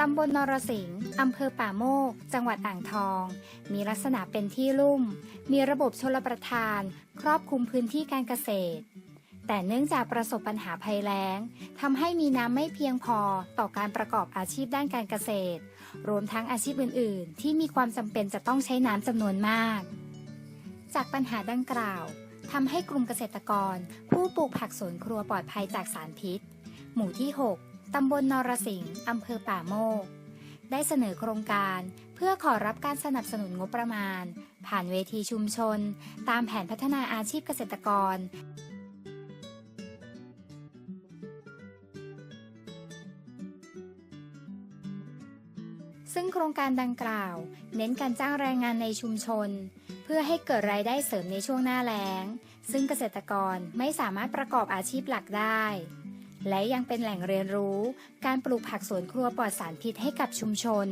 ตำบลนรสิงห์อำเภอป่าโมก จังหวัดอ่างทอง มีลักษณะเป็นที่ลุ่ม มีระบบชลประทาน ครอบคลุมพื้นที่การเกษตร แต่เนื่องจากประสบปัญหาภัยแล้งทำให้มีน้ำไม่เพียงพอต่อการประกอบอาชีพด้านการเกษตร รวมทั้งอาชีพอื่น ๆ ที่มีความจำเป็นจะต้องใช้น้ำจำนวนมาก จากปัญหาดังกล่าวทำให้กลุ่มเกษตรกร ผู้ปลูกผักสวนครัวปลอดภัยจากสารพิษ หมู่ที่ 6 ตำบลนรสิงห์อำเภอป่าโมก ได้เสนอโครงการเพื่อขอรับการสนับสนุนงบประมาณ ผ่านเวทีชุมชน ตามแผนพัฒนาอาชีพเกษตรกร ซึ่งโครงการดังกล่าว เน้นการจ้างแรงงานในชุมชน เพื่อให้เกิดรายได้เสริมในช่วงหน้าแล้ง ซึ่งเกษตรกรไม่สามารถประกอบอาชีพหลักได้ และยังเป็นแหล่งเรียนรู้ การปลูกผักสวนครัวปลอดสารพิษให้กับชุมชน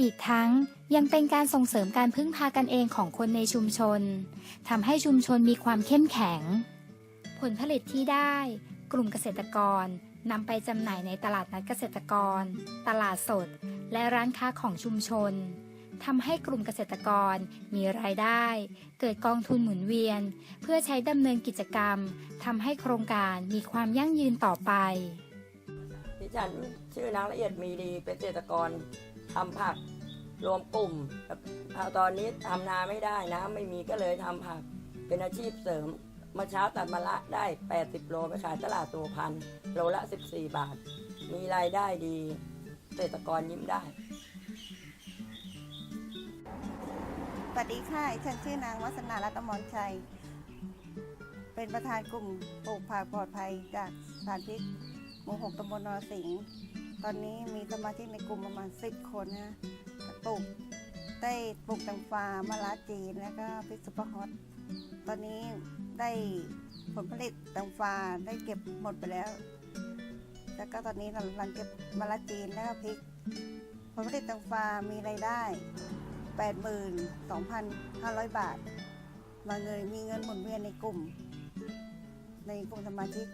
อีกทั้งยังเป็นการส่งเสริมการพึ่งพากันเองของคนในชุมชนทำให้ชุมชนมีความเข้มแข็ง ผลผลิตที่ได้ กลุ่มเกษตรกรนำไปจำหน่ายในตลาดนัดเกษตรกร ตลาดสด และร้านค้าของชุมชน ทำให้กลุ่มเกษตรกรมีรายได้ เกิดกองทุนหมุนเวียน เพื่อใช้ดำเนินกิจกรรมทำให้โครงการมีความยั่งยืนต่อไป ดิฉันชื่อนางละเอียดมีดีเป็นเกษตรกรทำผักรวมกลุ่มตอนนี้ทำนาไม่ได้นะไม่มีก็เลยทำผักเป็นอาชีพเสริมเมื่อเช้าตัดมะละได้ 80 โลไปขายตลาดตัวพันโลละ 14 บาท มีรายได้ดีเกษตรกรยิ้มได้ วัสดีค่ะฉันชื่อนางวัฒนารัตนมรชัย เป็นประธานกลุ่มปลูกผักปลอดภัยจากสารพิษหมู่หกตำบลนรสิงห์ตอนนี้มีสมาชิกในกลุ่มประมาณ 10 คนนะปลูกได้ปลูกตังฟ้ามะระจีนแล้วก็พริกซุปเปอร์ฮอตตอนนี้ได้ผลผลิตตังฟ้าได้เก็บหมดไปแล้ว แล้วก็ตอนนี้เรากำลังเก็บมะระจีนแล้วก็พริกผลผลิตตังฟ้ามีรายได้ 82,500 บาท มาเงินมีเงินหมุนเวียนในกลุ่ม ในกลุ่มสมาชิก